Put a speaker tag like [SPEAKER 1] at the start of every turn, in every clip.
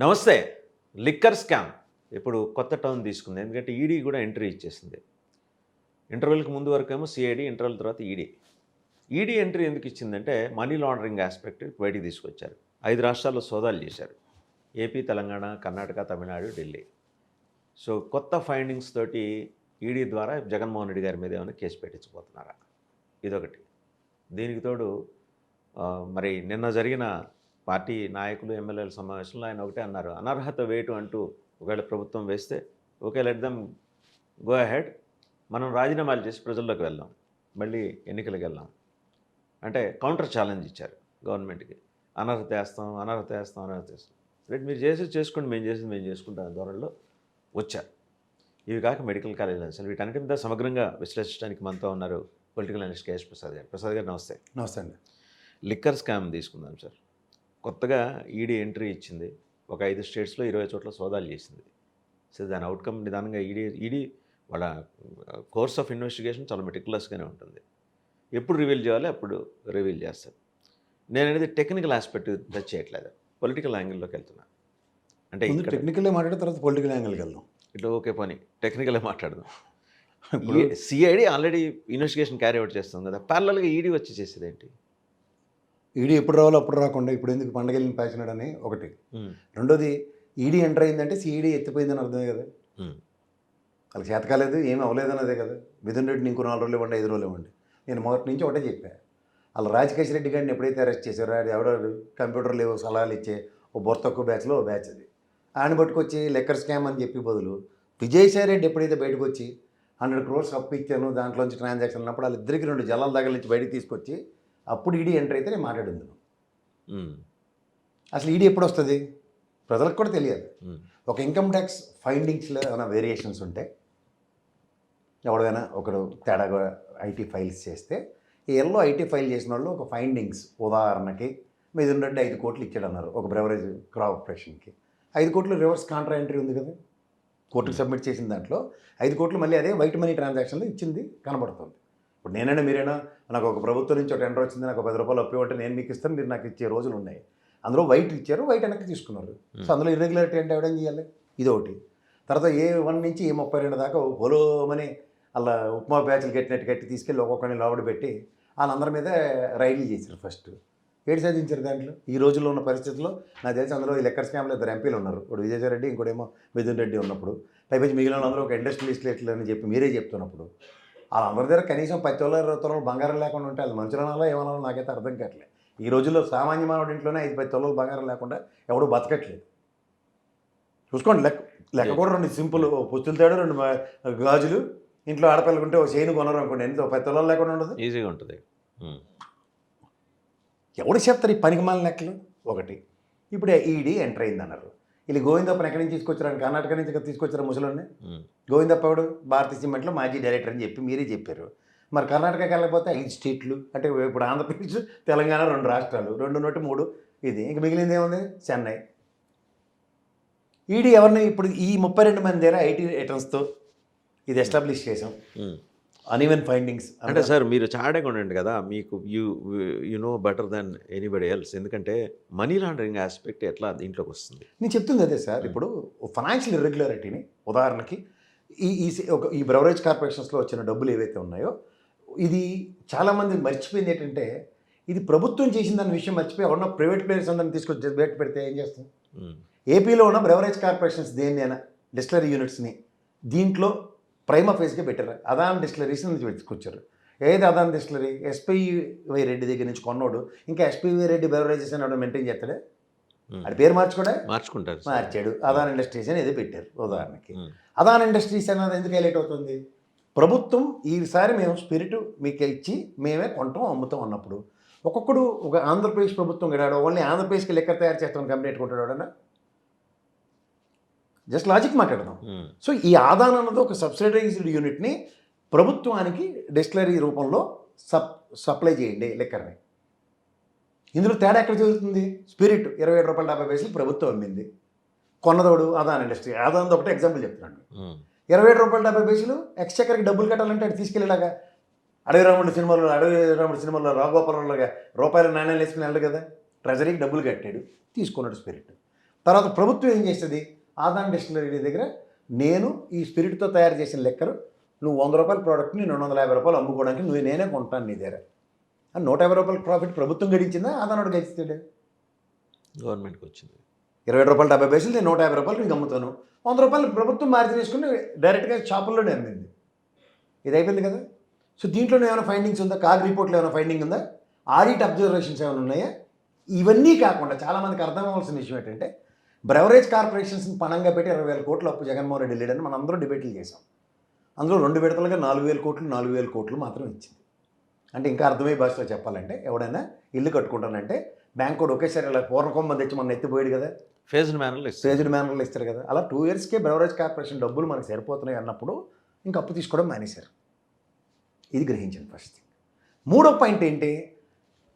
[SPEAKER 1] నమస్తే liquor scam. ఇప్పుడు కొత్త టర్న్ తీసుకుంది. ఎందుకంటే ఈడీ కూడా ఎంట్రీ ఇచ్చేసింది. ఇంటర్వెల్కి ముందు వరకు ఏమో సిఐడి ఇంటర్వెల్ తర్వాత ఈడీ. ఈడీ ఎంట్రీ ఎందుకు ఇచ్చిందంటే మనీ లాండరింగ్ ఆస్పెక్ట్ బయటికి తీసుకొచ్చారు. ఐదు రాష్ట్రాల్లో సోదాలు చేశారు. ఏపీ తెలంగాణ కర్ణాటక తమిళనాడు ఢిల్లీ. సో కొత్త ఫైండింగ్స్ తోటి ఈడీ ద్వారా జగన్మోహన్ రెడ్డి గారి మీద ఏమైనా కేసు పెట్టించబోతున్నారా? ఇదొకటి. దీనికి తోడు మరి నిన్న జరిగిన పార్టీ నాయకులు ఎమ్మెల్యేల సమావేశంలో ఆయన ఒకటే అన్నారు. అనర్హత వేటు అంటూ ఒకవేళ ప్రభుత్వం వేస్తే okay let them go ahead మనం రాజీనామాలు చేసి ప్రజల్లోకి వెళ్దాం. మళ్ళీ ఎన్నికలకు వెళ్దాం. అంటే కౌంటర్ ఛాలెంజ్ ఇచ్చారు గవర్నమెంట్కి. అనర్హత వేస్తాం అనర్హత వేస్తాం అనర్హత వేస్తాం. రేపు మీరు చేసి చేసుకోండి మేము చేసింది మేము చేసుకుంటాం ధోరణిలో వచ్చారు. ఇవి కాక మెడికల్ కాలేజీలు అసలు వీటన్నిటి మీద సమగ్రంగా విశ్లేషించడానికి మనతో ఉన్నారు పొలిటికల్ అనలిస్ట్ కేఎస్ ప్రసాద్ గారు. ప్రసాద్ గారు నమస్తే.
[SPEAKER 2] నమస్తే అండి.
[SPEAKER 1] లిక్కర్ స్కామ్ తీసుకుందాం సార్. కొత్తగా ఈడీ ఎంట్రీ ఇచ్చింది. ఒక ఐదు స్టేట్స్లో ఇరవై చోట్ల సోదాలు చేసింది. సో దాని అవుట్కమ్ నిదానంగా ఈడీ ఈడీ వాళ్ళ కోర్స్ ఆఫ్ ఇన్వెస్టిగేషన్ చాలా మెటికులస్గానే ఉంటుంది. ఎప్పుడు రివీల్ చేయాలో అప్పుడు రివీల్ చేస్తారు. నేను అనేది టెక్నికల్ ఆస్పెక్ట్ టచ్ చేయట్లేదు. పొలిటికల్ యాంగిల్లోకి వెళ్తున్నా. అంటే
[SPEAKER 2] టెక్నికల్లే మాట్లాడిన తర్వాత పొలిటికల్ యాంగిల్కి వెళ్దాం.
[SPEAKER 1] ఇట్లా ఓకే పని. టెక్నికలే మాట్లాడదాం. CID already investigation carry out చేస్తుంది కదా. ప్యారలల్గా ఈడీ వచ్చి చేసేది ఏంటి?
[SPEAKER 2] ఈడీ ఎప్పుడు రావాలో అప్పుడు రాకుండా ఇప్పుడు ఎందుకు పండగల్ని పేచినాడని ఒకటి. రెండోది ఈడీ ఎంటర్ అయిందంటే సిఈడి ఎత్తిపోయిందని అర్థమే కదా. వాళ్ళకి చేత కాలేదు ఏమీ అవ్వలేదని అదే కదా. మిథున్ రెడ్డిని ఇంకో నాలుగు రోజులు ఇవ్వండి ఐదు రోజులు ఇవ్వండి. నేను మొదటి నుంచి ఒకటే చెప్పా. వాళ్ళ రాజకేశ్ రెడ్డి గారిని ఎప్పుడైతే అరెస్ట్ చేశారో ఆడు ఎవడో కంప్యూటర్ లేవు సలహాలు ఇచ్చే ఓ బొర తక్కువ బ్యాచ్లో ఓ బ్యాచ్ అది. ఆయన పట్టుకొచ్చి లెక్కర్ స్కామ్ అని చెప్పి బదులు విజయసాయి రెడ్డి ఎప్పుడైతే బయటకు వచ్చి హండ్రెడ్ క్రోర్స్ అప్పు ఇచ్చాను దాంట్లోంచి ట్రాన్సాక్షన్ ఉన్నప్పుడు వాళ్ళిద్దరికి రెండు జలాల దగ్గర నుంచి బయటికి తీసుకొచ్చి అప్పుడు ఈడీ ఎంటర్ అయితే నేను మాట్లాడింది. అసలు ఈడీ ఎప్పుడు వస్తుంది? ప్రజలకు కూడా తెలియదు. ఒక ఇన్కమ్ ట్యాక్స్ ఫైండింగ్స్లో ఏమైనా వేరియేషన్స్ ఉంటే ఎవడైనా ఒకడు తేడాగా ఐటీ ఫైల్స్ చేస్తే ఈ ఎల్లో ఐటీ ఫైల్ చేసిన వాళ్ళు ఒక ఫైండింగ్స్ ఉదాహరణకి మీద రెడ్డి ఐదు కోట్లు ఇచ్చాడు అన్నారు ఒక బ్రెవరేజ్ కార్పొరేషన్కి ఐదు కోట్లు రివర్స్ కాంట్రా ఎంట్రీ ఉంది కదా? కోర్టుకు సబ్మిట్ చేసిన దాంట్లో ఐదు కోట్లు మళ్ళీ అదే వైట్ మనీ ట్రాన్సాక్షన్లో ఇచ్చింది కనబడుతుంది. ఇప్పుడు నేనైనా మీరైనా నాకు ఒక ప్రభుత్వం నుంచి ఒక టెండర్ వచ్చింది నాకు పది రూపాయలు అప్పు ఇవ్వంటే నేను మీకు ఇస్తాను మీరు నాకు ఇచ్చే రోజులు ఉన్నాయి. అందులో వైట్ ఇచ్చారు వైట్ వెనక్కి తీసుకున్నారు. సో అందులో ఇర్రెగ్యులారిటీ అంటే ఎవడం చేయాలి? ఇదొకటి. తర్వాత ఏ వన్ నుంచి ఏ ముప్పై రెండు దాకా పొలోమని అలా ఉప్మా బ్యాచ్లు కట్టినట్టు కట్టి తీసుకెళ్ళి ఒక్కొక్కరిని లోబడి పెట్టి వాళ్ళందరి మీద రైడ్లు చేశారు ఫస్ట్. ఏడు సాధించారు దాంట్లో? ఈ రోజుల్లో ఉన్న పరిస్థితుల్లో నాకు తెలిసి అందులో ఈ లెక్కర్ స్కామ్లో ఇద్దరు ఎంపీలు ఉన్నారు. ఇప్పుడు విజయసాయి రెడ్డి ఇంకోటేమో మిథున్ రెడ్డి ఉన్నప్పుడు. పైపచ్చి మిగిలిన అందరూ ఒక ఇండస్ట్రియలిస్ట్ ఎట్లా అని చెప్పి మీరే చెప్తున్నప్పుడు. వాళ్ళందరి దగ్గర కనీసం పది తొల ఇరవై తొలలు బంగారం లేకుండా ఉంటే వాళ్ళు మంచులనాలో ఏమన్నా నాకైతే అర్థం కావట్లేదు ఈ రోజుల్లో సామాన్య మానవుడి ఇంట్లోనే ఐదు పది తొలలు బంగారం లేకుండా ఎవడూ బతకట్లేదు. చూసుకోండి లెక్క లెక్క కూడా రెండు సింపుల్ పుస్తులు తేడా రెండు గాజులు. ఇంట్లో ఆడపిల్లలు ఉంటే ఓ చైన్ కొనరు అనుకోండి ఎంత పది తొలలు లేకుండా ఉండదు.
[SPEAKER 1] ఈజీగా ఉంటుంది.
[SPEAKER 2] ఎవడు చెప్తారు ఈ పనికిమాలిన లెక్కలు? ఒకటి. ఇప్పుడు ఈడీ ఎంటర్ అయింది అన్నారు వీళ్ళు గోవిందప్పని ఎక్కడి నుంచి తీసుకొచ్చారని కర్ణాటక నుంచి ఇక్కడ తీసుకొచ్చారు ముసలోని. గోవిందప్ప ఎవడు? భారతీయ సిమెంట్లో మాజీ డైరెక్టర్ అని చెప్పి మీరే చెప్పారు. మరి కర్ణాటకకి వెళ్ళకపోతే ఐదు స్టేట్లు అంటే ఇప్పుడు ఆంధ్రప్రదేశ్ తెలంగాణ రెండు రాష్ట్రాలు రెండు నోటి మూడు ఇది. ఇంక మిగిలింది ఏముంది? చెన్నై. ఈడీ ఎవరిని ఇప్పుడు ఈ ముప్పై రెండు మంది దగ్గర ఐటీ రిటర్న్స్తో ఇది ఎస్టాబ్లిష్ చేసాం. అన్ఈవెన్ ఫైండింగ్స్
[SPEAKER 1] అంటే సార్ మీరు చాడగా ఉండండి కదా మీకు you you know better than anybody else ఎందుకంటే మనీ లాండరింగ్ ఆస్పెక్ట్ ఎట్లా దీంట్లోకి వస్తుంది?
[SPEAKER 2] నేను చెప్తుంది అదే సార్ ఇప్పుడు ఫైనాన్షియల్ ఇర్రెగ్యులారిటీని ఉదాహరణకి ఈ ఈ ఒక ఈ బ్రవరేజ్ కార్పొరేషన్స్లో వచ్చిన డబ్బులు ఏవైతే ఉన్నాయో ఇది చాలామంది మర్చిపోయింది ఏంటంటే ఇది ప్రభుత్వం చేసిన దాని విషయం మర్చిపోయి ఎవరన్నా ప్రైవేట్ ప్లేయర్స్ అందరిని తీసుకొచ్చి బయట పెడితే ఏం చేస్తాం. ఏపీలో ఉన్న బ్రెవరేజ్ కార్పొరేషన్స్ దేన్నైనా డిస్టిలరీ యూనిట్స్ని దీంట్లో ప్రైమ్ ఫేస్గా పెట్టారు. అదాన్ డిస్టిలరీస్ నుంచి తీసుకొచ్చారు. ఏది అదాన్ డిస్టిలరీ? ఎస్పీవై రెడ్డి దగ్గర నుంచి కొన్నోడు. ఇంకా ఎస్పీవై రెడ్డి బెవరేజెస్ అని మెయింటైన్ చేస్తాడే. అది పేరు మార్చుకోడే?
[SPEAKER 1] మార్చుకుంటారు.
[SPEAKER 2] మార్చాడు. అదాన్ ఇండస్ట్రీస్ అని ఏదో పెట్టారు ఉదాహరణకి. అదాన్ ఇండస్ట్రీస్ అన్నది ఎందుకు హైలైట్ అవుతుంది? ప్రభుత్వం ఈసారి మేము స్పిరిట్ మీకు ఇచ్చి మేమే కొంటాం అమ్ముతాం అన్నప్పుడు. ఒక్కొక్కడు ఒక ఆంధ్రప్రదేశ్ ప్రభుత్వం గడాడు ఓన్లీ ఆంధ్రప్రదేశ్కి లెక్క తయారు చేస్తాం కంపెనీ పెట్టుకుంటాడు ఎవడన్నా? జస్ట్ లాజిక్ మాట్లాడదాం.
[SPEAKER 1] ఉమ్.
[SPEAKER 2] సో ఈ ఆదాన్ అన్నది ఒక సబ్సిడైజ్డ్ యూనిట్ని ప్రభుత్వానికి డిస్టిలరీ రూపంలో సప్ సప్లై చేయండి లెక్కర్ని ఇందులో తేడా ఎక్కడ జరుగుతుంది? స్పిరిట్ ఇరవై ఏడు రూపాయల డెబ్బై పైసలు ప్రభుత్వం అమ్మింది. కొన్నదోడు అదాన్ ఇండస్ట్రీ అదాన్ ఒకటే ఎగ్జాంపుల్ చెప్తున్నాను.
[SPEAKER 1] ఉమ్.
[SPEAKER 2] ఇరవై ఏడు రూపాయల డెబ్బై పైసలు ఎక్స్చక్కర్కి డబ్బులు కట్టాలంటే అది తీసుకెళ్ళేలాగా. అడవి రాముడు సినిమాలో అడవి రాముడు సినిమాలో రాఘోపాలంలాగా రూపాయల నాణ్యాలు వేసుకుని వెళ్ళడు కదా. ట్రెజరీకి డబ్బులు కట్టాడు తీసుకున్నాడు స్పిరిట్ తర్వాత ప్రభుత్వం ఏం చేస్తుంది? ఆదాన్ డిస్టిలరీ దగ్గర నేను ఈ స్పిరిట్తో తయారు చేసిన లెక్కరు నువ్వు వంద రూపాయల ప్రోడక్ట్ని రెండు వందల యాభై రూపాయలు అమ్ముకోవడానికి నువ్వు నేనే కొంటాను నీ దగ్గర. అని నూట యాభై రూపాయల ప్రాఫిట్ ప్రభుత్వం గడించిందా? ఆదానోడు గడిస్తాడు
[SPEAKER 1] గవర్నమెంట్కి వచ్చింది.
[SPEAKER 2] ఇరవై రూపాయలు డెబ్బై పైసలు నేను నూట యాభై రూపాయలు నీకు అమ్ముతాను. వంద రూపాయలు ప్రభుత్వం మార్జిన్ వేసుకుని డైరెక్ట్గా షాపుల్లోనే అమ్మింది. ఇది అయిపోయింది కదా? సో దీంట్లో ఏమైనా ఫైండింగ్స్ ఉందా? కాగ్ రిపోర్ట్లో ఏమైనా ఫైండింగ్ ఉందా? ఆడిట్ అబ్జర్వేషన్స్ ఏమైనా ఉన్నాయా? ఇవన్నీ కాకుండా చాలామందికి అర్థం అవ్వాల్సిన విషయం ఏంటంటే బ్రెవరేజ్ కార్పొరేషన్స్ని పణంగా పెట్టి ఇరవై వేల కోట్లు అప్పు జగన్మోహన్ రెడ్డి లేడని మనం అందరూ డిబేట్లు చేసాం అందులో రెండు విడతలుగా నాలుగు వేల కోట్లు నాలుగు వేల కోట్లు మాత్రం ఇచ్చింది. అంటే ఇంకా అర్థమయ్యే భాషలో చెప్పాలంటే ఎవడైనా ఇల్లు కట్టుకుంటానంటే బ్యాంక్ కూడా ఒకేసారి ఇలా పూర్వకొమ్మ తెచ్చి మన ఎత్తిపోయాడు కదా.
[SPEAKER 1] ఫేజ్డ్ మేనర్లో
[SPEAKER 2] స్టేజ్డ్ మేనర్లు ఇస్తారు కదా. అలా టూ ఇయర్స్కే బ్రెవరేజ్ కార్పొరేషన్ డబ్బులు మనకు సరిపోతున్నాయి అన్నప్పుడు ఇంకా అప్పు తీసుకోవడం మానేశారు. ఇది గ్రహించండి ఫస్ట్ మూడో పాయింట్ ఏంటి?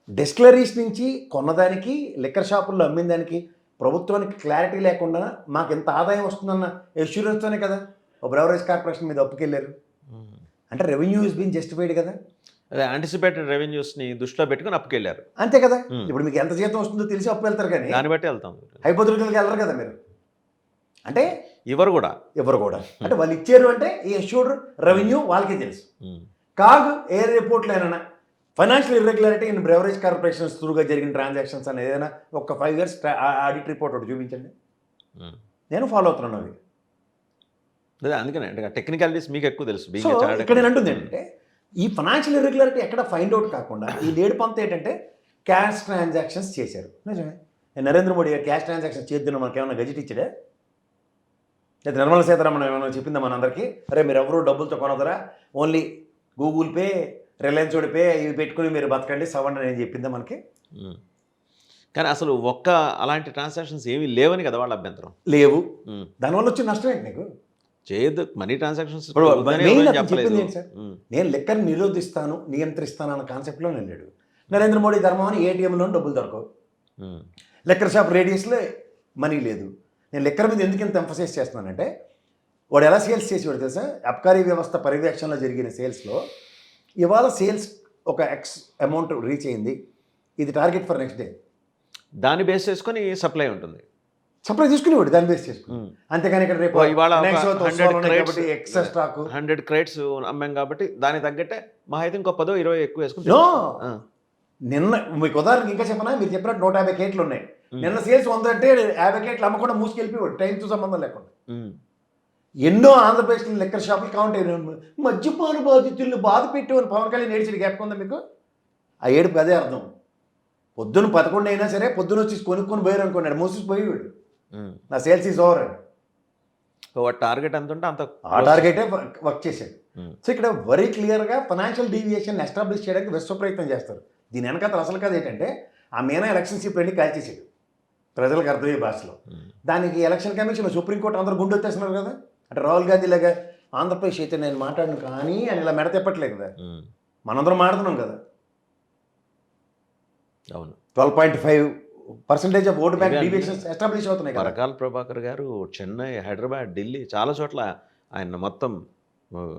[SPEAKER 2] డిస్టిలరీస్ నుంచి కొన్నదానికి లిక్కర్ షాపుల్లో అమ్మిన దానికి ప్రభుత్వానికి క్లారిటీ లేకుండా మాకు ఎంత ఆదాయం వస్తుందన్న ఎష్యూరెన్స్తోనే కదా. ఒక బ్రెవరేజ్ కార్పొరేషన్ మీద అప్పుకెళ్ళారు. అంటే రెవెన్యూ ఇస్ బీన్ జస్టిఫైడ్ కదా.
[SPEAKER 1] అదే యాంటిసిపేటెడ్ రెవెన్యూస్ని దృష్టిలో పెట్టుకుని అప్పుకెళ్ళారు.
[SPEAKER 2] అంతే కదా. ఇప్పుడు మీకు ఎంత జీతం వస్తుందో తెలిసి అప్పు వెళ్తారు కానీ
[SPEAKER 1] దాన్ని బట్టి వెళ్తాం.
[SPEAKER 2] హైపోథెటికల్గా వెళ్ళరు కదా మీరు. అంటే
[SPEAKER 1] ఇవ్వరు కూడా.
[SPEAKER 2] ఎవరు కూడా. అంటే వాళ్ళు ఇచ్చారు అంటే ఈ అష్యూర్డ్ రెవెన్యూ వాళ్ళకే తెలుసు. కాగ్ ఏ రిపోర్ట్లో ఏమైనా financial irregularity in beverage corporations త్రూగా జరిగిన ట్రాన్సాక్షన్స్ అని ఏదైనా ఒక ఫైవ్ ఇయర్స్ ఆడిట్ రిపోర్ట్ ఒకటి చూపించండి.
[SPEAKER 1] ఉమ్.
[SPEAKER 2] నేను ఫాలో అవుతున్నాను అది
[SPEAKER 1] అదే అందుకనే అంటే టెక్నికాలిటీస్ మీకు ఎక్కువ తెలుసు.
[SPEAKER 2] ఇక్కడ నేను అంటుంది. ఏంటంటే ఈ ఫైనాన్షియల్ ఇర్రెగ్యులారిటీ ఎక్కడ ఫైండ్ అవుట్ కాకుండా ఈ లేడు పంత ఏంటంటే క్యాష్ ట్రాన్సాక్షన్స్ చేశారు. నిజమే? నరేంద్ర మోడీ గారు క్యాష్ ట్రాన్సాక్షన్ చేద్దాం మనకి ఏమైనా గజెట్ ఇచ్చాడే? లేదా నిర్మలా సీతారామన్ ఏమైనా చెప్పిందా మనందరికీ? అరే మీరు ఎవరు డబ్బులతో కొనదరా? Only Google pay Reliance pay ఇవి పెట్టుకుని మీరు బతకండి సవండి అని చెప్పిందా మనకి.
[SPEAKER 1] కానీ అసలు ఒక్క అలాంటి ట్రాన్సాక్షన్స్ ఏమీ లేవని కదా వాళ్ళ అభ్యంతరం.
[SPEAKER 2] లేవు. దానివల్ల వచ్చే నష్టం ఏంటి నీకు?
[SPEAKER 1] చేయొద్దు. Money transactions.
[SPEAKER 2] నేను లెక్కను నిరోధిస్తాను నియంత్రిస్తాను అన్న కాన్సెప్ట్లో వెళ్ళాడు నరేంద్ర మోడీ ధర్మం అని ఏటీఎంలో డబ్బులు దొరకవు. లెక్కర్ షాప్ రేడియస్లో మనీ లేదు. నేను లెక్కర్ మీద ఎందుకు ఇంత ఎంఫసైజ్ చేస్తున్నానంటే వాడు ఎలా సేల్స్ చేసేవాడు తెలుసా? అబ్కారీ వ్యవస్థ పర్యవేక్షణలో జరిగిన సేల్స్లో ఇవాళ సేల్స్ ఒక ఎక్స్ అమౌంట్ రీచ్ అయింది ఇది టార్గెట్ ఫర్ నెక్స్ట్ డే
[SPEAKER 1] దాన్ని బేస్ చేసుకొని సప్లై ఉంటుంది
[SPEAKER 2] సప్లై తీసుకునేవాడు దాన్ని బేస్ చేసుకుని. అంతేగాని ఇక్కడ రేపు
[SPEAKER 1] ఓ, ఇవాళ ఒక
[SPEAKER 2] next month
[SPEAKER 1] 100
[SPEAKER 2] వస్తున్నాయి
[SPEAKER 1] crates-
[SPEAKER 2] కాబట్టి ఎక్స్ట్రా స్టాక్
[SPEAKER 1] హండ్రెడ్ క్రేట్స్ అమ్మాం కాబట్టి దానికి తగ్గట్టే మా అయితే ఇంకో పదో ఇరవై ఎక్కువ. ఆ.
[SPEAKER 2] నిన్న మీకు ఉదాహరణకి ఇంకా చెప్పనా మీరు చెప్పినట్టు నూట యాభై కేట్లు ఉన్నాయి. నిన్న సేల్స్ వంద అంటే యాభై కేట్లు అమ్మకుండా మూసుకెళ్ళిపోయాడు టైంతో సంబంధం లేకుండా. ఎన్నో ఆంధ్రప్రదేశ్లో లెక్కర్ షాపులు కౌంట్ అయిన మద్యపాన బాధితులను బాధ పెట్టేవారు పవన్ కళ్యాణ్ ఏడిచిన గ్యాప్ ఉందా మీకు? ఆ ఏడుపు అదే అర్థం. పొద్దున్న పదకొండు అయినా సరే పొద్దున వచ్చి కొనుక్కొని పోయారు అనుకున్నాడు మూసేసి పోయేవాడు
[SPEAKER 1] ఉమ్.
[SPEAKER 2] నా సేల్స్ ఈజ్ ఓవర్
[SPEAKER 1] టార్గెట్ ఎంత ఉంటే అంత
[SPEAKER 2] ఆ టార్గెటే వర్క్ చేశాడు. సో ఇక్కడ వెరీ క్లియర్గా ఫైనాన్షియల్ డీవియేషన్ ఎస్టాబ్లిష్ చేయడానికి విశ్వ ప్రయత్నం చేస్తారు. దీని వెనకాల అసలు కథ ఏంటంటే ఆ మీనా ఎలక్షన్షిప్ వెళ్ళి కాల్చేసాడు ప్రజలకు అర్థమయ్యే భాషలో. దానికి ఎలక్షన్ కమిషన్ సుప్రీంకోర్టు అందరూ గుండు వచ్చేస్తున్నారు కదా. అంటే రాహుల్ గాంధీ లాగా ఆంధ్రప్రదేశ్ అయితే నేను మాట్లాడను కానీ అని ఇలా మెడ తిప్పట్లేదు కదా. మనందరం మాట్లాడుతున్నాం కదా.
[SPEAKER 1] అవును.
[SPEAKER 2] Twelve point five percentage of vote bank deviations establish అవుతున్నాయి కదా.
[SPEAKER 1] పరకాల ప్రభాకర్ గారు చెన్నై హైదరాబాద్ ఢిల్లీ చాలా చోట్ల ఆయన మొత్తం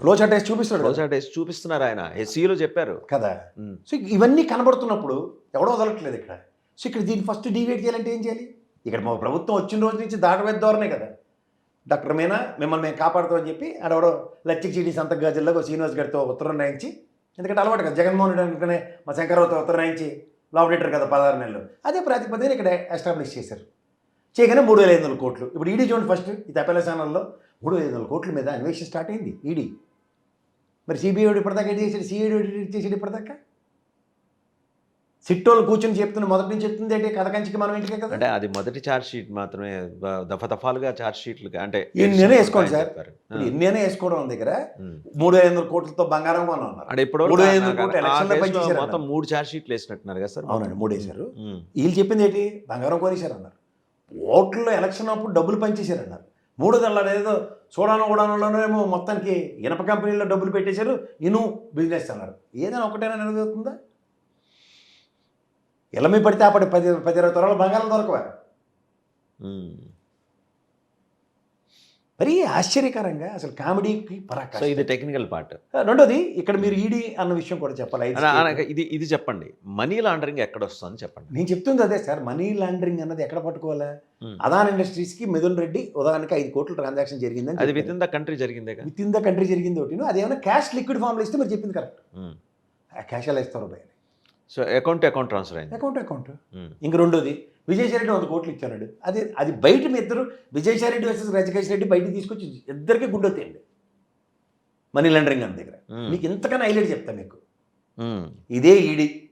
[SPEAKER 2] ఫ్లో చార్ట్ వేసి చూపిస్తాడు.
[SPEAKER 1] రోజా డేస్ చూపిస్తున్నారు ఆయన. ఎస్సీలో చెప్పారు.
[SPEAKER 2] కదా. సో ఇవన్నీ కనబడుతున్నప్పుడు ఎవడో వదలట్లేదు ఇక్కడ. సో ఇక్కడ దీన్ని ఫస్ట్ డివేట్ చేయాలంటే ఏం చేయాలి? ఇక్కడ మా ప్రభుత్వం వచ్చిన రోజు నుంచి దాటవేది ధోరణే కదా. డాక్టర్ మీనా మిమ్మల్ని మేము కాపాడుతామని చెప్పి ఆడెవడో లచ్చికి చీటి సంత గాజుల్లో శ్రీనివాస్ గారితో ఉత్తరం రాయించి ఎందుకంటే అలవాటు కదా జగన్మోహన్ రెడ్డి అనుకునే మా శంకర్రావుతో ఉత్తరం రాయించి లాబరేటర్ కదా పదహారు నెలలు. అదే ప్రాతిపదికన ఇక్కడ ఎస్టాబ్లిష్ చేశారు. చేయగానే మూడు వేల ఐదు వందల కోట్లు. ఇప్పుడు ఈడీ చూడండి ఫస్ట్ ఈ తపేల ఛానల్లో మూడు వేల ఐదు వందల కోట్ల మీద అన్వేషణ స్టార్ట్ అయింది ఈడీ మరి సిబిఐ ఇప్పటిదాకా ఎడిట్ చేసాడు సిఐడి ఎడిట్ చేసాడు ఇప్పటిదాకా? సిట్టోళ్ళు కూర్చొని చెప్తున్న మొదటి నుంచి చెప్తుంది ఏంటి? కథ కంచికి మనం ఇంటికే కదా.
[SPEAKER 1] అంటే అది మొదటి ఛార్జ్ షీట్ మాత్రమే దఫా దఫాలుగా ఛార్జ్ షీట్లు అంటే
[SPEAKER 2] ఎన్నైనా వేసుకోండి సార్. ఎన్నైనా వేసుకోవడం మన దగ్గర. మూడు ఐదు వందల కోట్లతో బంగారం కొన్నాం అన్నారు.
[SPEAKER 1] అంటే ఇప్పుడు
[SPEAKER 2] మూడు ఐదు కోట్లు
[SPEAKER 1] మొత్తం. మూడు ఛార్జ్ షీట్లు వేసినట్టున్నారు కదా సార్.
[SPEAKER 2] అవునండి మూడు వేశారు. వీళ్ళు చెప్పింది ఏంటి? బంగారం కొనేశారు అన్నారు. ఓట్లలో ఎలక్షన్ అప్పుడు డబ్బులు పనిచేశారు అన్నారు. మూడు దళ్ళ ఏదో చూడాను కూడానులోనేమో మొత్తానికి ఇనప కంపెనీలో డబ్బులు పెట్టేశారు ఇను బిజినెస్ అన్నారు. ఏదైనా ఒకటైనా నెరవేరుతుందా? ఎలమి పడితే అప్పటి పది పది ఇరవై త్వరలో బంగారం దొరకవా. మరీ ఆశ్చర్యకరంగా అసలు కామెడీకి పరాకాష్ట.
[SPEAKER 1] సో ఇది టెక్నికల్ పార్ట్.
[SPEAKER 2] రెండోది ఇక్కడ మీరు ఈడీ అన్న విషయం కూడా చెప్పాలి.
[SPEAKER 1] ఇది ఇది చెప్పండి. మనీ లాండరింగ్ ఎక్కడ వస్తుందని చెప్పండి.
[SPEAKER 2] నేను చెప్తుంది అదే సార్ మనీ లాండరింగ్ అన్నది ఎక్కడ పట్టుకోవాలా. అదాన్ ఇండస్ట్రీస్కి మిథున్ రెడ్డి ఉదాహరణకి ఐదు కోట్ల ట్రాన్సాక్షన్ జరిగిందని
[SPEAKER 1] అది విత్ ఇన్ ద కంట్రీ జరిగిందేగా?
[SPEAKER 2] విత్ ఇన్ ద కంట్రీ జరిగింది ఒకటి అదేమైనా క్యాష్ లిక్విడ్ ఫామ్లో ఇస్తే మీరు చెప్పింది కరెక్ట్ క్యాష్ ఎలా ఇస్తారు భయ
[SPEAKER 1] సో అకౌంట్ అకౌంట్ ట్రాన్స్ఫర్ అయింది.
[SPEAKER 2] Account account.
[SPEAKER 1] ఉమ్.
[SPEAKER 2] ఇంక రెండోది విజయసాయి రెడ్డి వంద కోట్లు ఇచ్చాడు. అది అది బయట మీ ఇద్దరు విజయసాయి రెడ్డి వర్సెస్ రజకేష్ రెడ్డి బయట తీసుకొచ్చి ఇద్దరికి గుండొత్తాయండి మనీ లాండరింగ్ అన్న దగ్గర.
[SPEAKER 1] ఉమ్.
[SPEAKER 2] మీకు ఇంతకన్నా హైలైట్ చెప్తా మీకు.
[SPEAKER 1] ఉమ్.
[SPEAKER 2] ఇదే ఈడీ.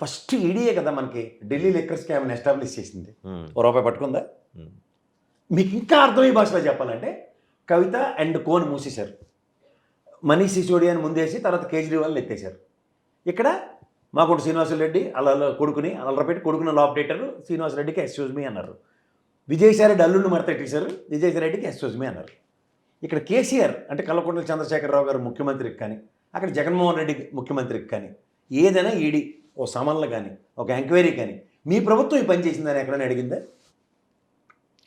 [SPEAKER 2] ఫస్ట్ ఈడీయే కదా మనకి ఢిల్లీ లెక్కర్ స్కామ్ని ఎస్టాబ్లిష్ చేసింది. ఓ రూపాయి పట్టుకుందా. మీకు ఇంకా అర్థమయ్యే భాషలో చెప్పాలంటే కవిత అండ్ కోన్ మూసేశారు. మనీష్ సిసోడియాని ముందేసి తర్వాత కేజ్రీవాల్ని ఎత్తేశారు. ఇక్కడ మాకొండ శ్రీనివాసరెడ్డి అలా అలా కొడుకుని అలరపెట్టి కొడుకుని లోపడేటారు శ్రీనివాసరెడ్డికి ఎక్స్క్యూజ్ మీ అన్నారు. విజయసాయిరెడ్డి అల్లుడిని మడతెట్టేశారు విజయసాయిరెడ్డికి ఎక్స్క్యూజ్ మీ అన్నారు. ఇక్కడ కేసీఆర్ అంటే కల్వకుంట్ల చంద్రశేఖరరావు గారు ముఖ్యమంత్రికి కానీ అక్కడ జగన్మోహన్ రెడ్డి ముఖ్యమంత్రికి కానీ ఏదైనా ఈడీ ఓ సమన్లు కానీ ఒక ఎంక్వైరీ కానీ మీ ప్రభుత్వం ఈ పని చేసిందని ఎక్కడైనా అడిగిందా?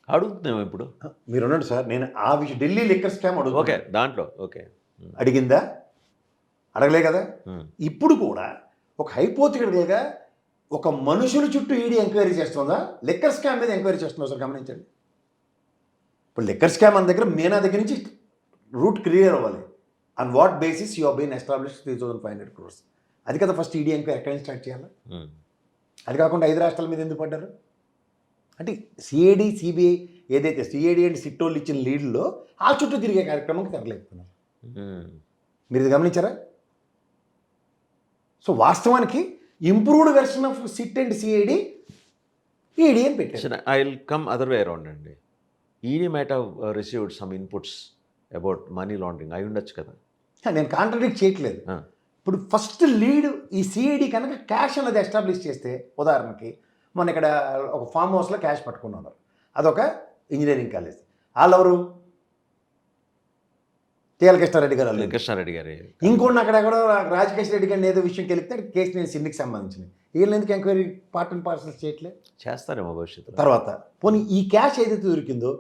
[SPEAKER 1] అడుగుతున్నాం ఇప్పుడు.
[SPEAKER 2] మీరు ఉన్నాడు సార్ నేను ఆ విషయం ఢిల్లీ లిక్కర్ స్కామ్ అడుగు
[SPEAKER 1] ఓకే దాంట్లో ఓకే.
[SPEAKER 2] అడిగిందా? అడగలే కదా. ఇప్పుడు కూడా ఒక హైపోతికల్గా ఒక మనుషుల చుట్టూ ఈడీ ఎంక్వైరీ చేస్తుందా? లిక్కర్ స్కామ్ మీద ఎంక్వైరీ చేస్తుందా? సార్ గమనించండి. ఇప్పుడు లిక్కర్ స్కామ్ మన దగ్గర మీనా దగ్గర నుంచి రూట్ క్లియర్ అవ్వాలి. On what basis you been establish three thousand five hundred crores అది కదా ఫస్ట్ ఈడీ ఎంక్వైరీ ఎక్కడి నుంచి స్టార్ట్ చేయాలి?
[SPEAKER 1] ఉమ్.
[SPEAKER 2] అది కాకుండా ఐదు రాష్ట్రాల మీద ఎందుకు పడ్డారు? అంటే సిఐడి సిబిఐ ఏదైతే సిఐడి అండ్ సిట్టోళ్ళు ఇచ్చిన లీడ్లో ఆ చుట్టూ తిరిగే కార్యక్రమంకి తెరలేపుతున్నారు
[SPEAKER 1] ఉమ్.
[SPEAKER 2] మీరు ఇది గమనించారా? సో వాస్తవానికి improved version of SIT and CID ED అని పెట్టారు.
[SPEAKER 1] I will come other way around అండి. ED might have received some inputs about money laundering అయి ఉండొచ్చు కదా.
[SPEAKER 2] నేను కాంట్రడిక్ట్ చేయట్లేదు. ఇప్పుడు ఫస్ట్ లీడ్ ఈ సిఐడి కనుక క్యాష్ అన్నది ఎస్టాబ్లిష్ చేస్తే ఉదాహరణకి మన ఇక్కడ ఒక ఫామ్ హౌస్లో క్యాష్ పట్టుకున్నారు అదొక ఇంజనీరింగ్ కాలేజ్ వాళ్ళెవరు? టీఎల్ కృష్ణారెడ్డి గారు.
[SPEAKER 1] కృష్ణారెడ్డి గారి.
[SPEAKER 2] ఇంకోటి అక్కడ ఎక్కడో రాజకేష్ రెడ్డి గారిని ఏదో విషయం కలిగితే కేసు నేను సిన్నికి సంబంధించిన వీళ్ళు ఎందుకు ఎంక్వైరీ పార్ట్ అండ్ పార్సల్స్ చేయట్లేదు
[SPEAKER 1] చేస్తారేమో భవిష్యత్తులో.
[SPEAKER 2] తర్వాత పోనీ ఈ క్యాష్ ఏదైతే దొరికిందో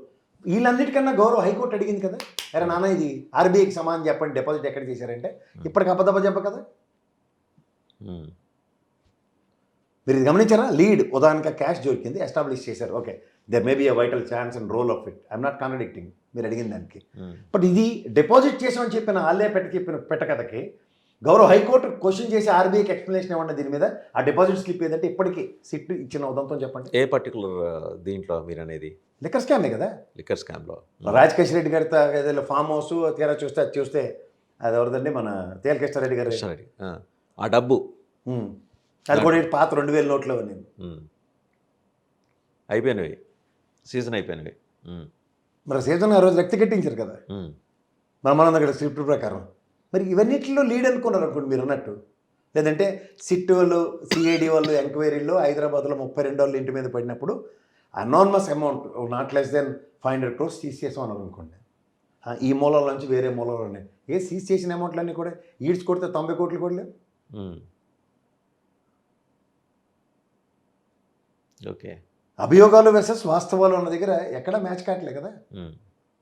[SPEAKER 2] వీళ్ళన్నిటికన్నా గౌరవ హైకోర్టు అడిగింది కదా? అరే నాన్న ఇది ఆర్బీఐకి సమానం చెప్పండి డిపాజిట్ ఎక్కడ చేశారంటే ఇప్పటికి అబద్ధం చెప్ప కదా. మీరు ఇది గమనించారా? లీడ్ ఉదాహరణగా క్యాష్ దొరికింది ఎస్టాబ్లిష్ చేశారు. Okay. There may be a vital chance and role of it I'm not contradicting మీరు అడిగిన దానికి. బట్ ఇది డిపాజిట్ చేసామని చెప్పిన ఆల్లే పెట్ట చెప్పిన పెట్టకథకి గౌరవ హైకోర్టు క్వశ్చన్ చేసి ఆర్బీఐకి ఎక్స్ప్లెనేషన్ ఇవ్వండి దీని మీద? ఆ డిపాజిట్ స్లిప్ ఏదంటే ఇప్పటికీ సిట్ ఇచ్చిన ఉదంతో చెప్పండి.
[SPEAKER 1] ఏ పర్టికులర్ దీంట్లో మీరు అనేది
[SPEAKER 2] లిక్కర్ స్కామే కదా?
[SPEAKER 1] లిక్కర్ స్కామ్లో
[SPEAKER 2] రాజకేష్ రెడ్డి గారితో ఏదో ఫామ్ హౌస్ తీరా చూస్తే అది చూస్తే అది ఎవరిదండి? మన తేలకృష్ణారెడ్డి గారు.
[SPEAKER 1] ఆ. డబ్బు.
[SPEAKER 2] ఉమ్. అది కూడా పాత రెండు వేల నోట్లో నేను
[SPEAKER 1] ఉమ్. అయిపోయినవి. సీజన్ అయిపోయినవి.
[SPEAKER 2] మరి సీజన్ ఆ రోజు రక్తి కట్టించారు కదా. మనం దగ్గర స్క్రిప్ట్ ప్రకారం. మరి ఇవన్నిటిలో లీడ్ అనుకున్నారు అనుకోండి మీరు అన్నట్టు. లేదంటే సిట్ వాళ్ళు సిఐడి వాళ్ళు ఎంక్వైరీలో హైదరాబాద్లో ముప్పై రెండు వాళ్ళు ఇంటి మీద పడినప్పుడు enormous amount not less than five hundred crores seize చేసామన్నారు అనుకోండి. ఈ మూలాల నుంచి వేరే మూలాలు ఉన్నాయి. ఏ సీజ్ చేసిన అమౌంట్లన్నీ కూడా ఈడ్చి కొడితే తొంభై కోట్లు కూడా లేవు.
[SPEAKER 1] ఓకే.
[SPEAKER 2] అభియోగాలు వెసెస్ వాస్తవాలు ఉన్న దగ్గర ఎక్కడ మ్యాచ్ కావట్లే కదా.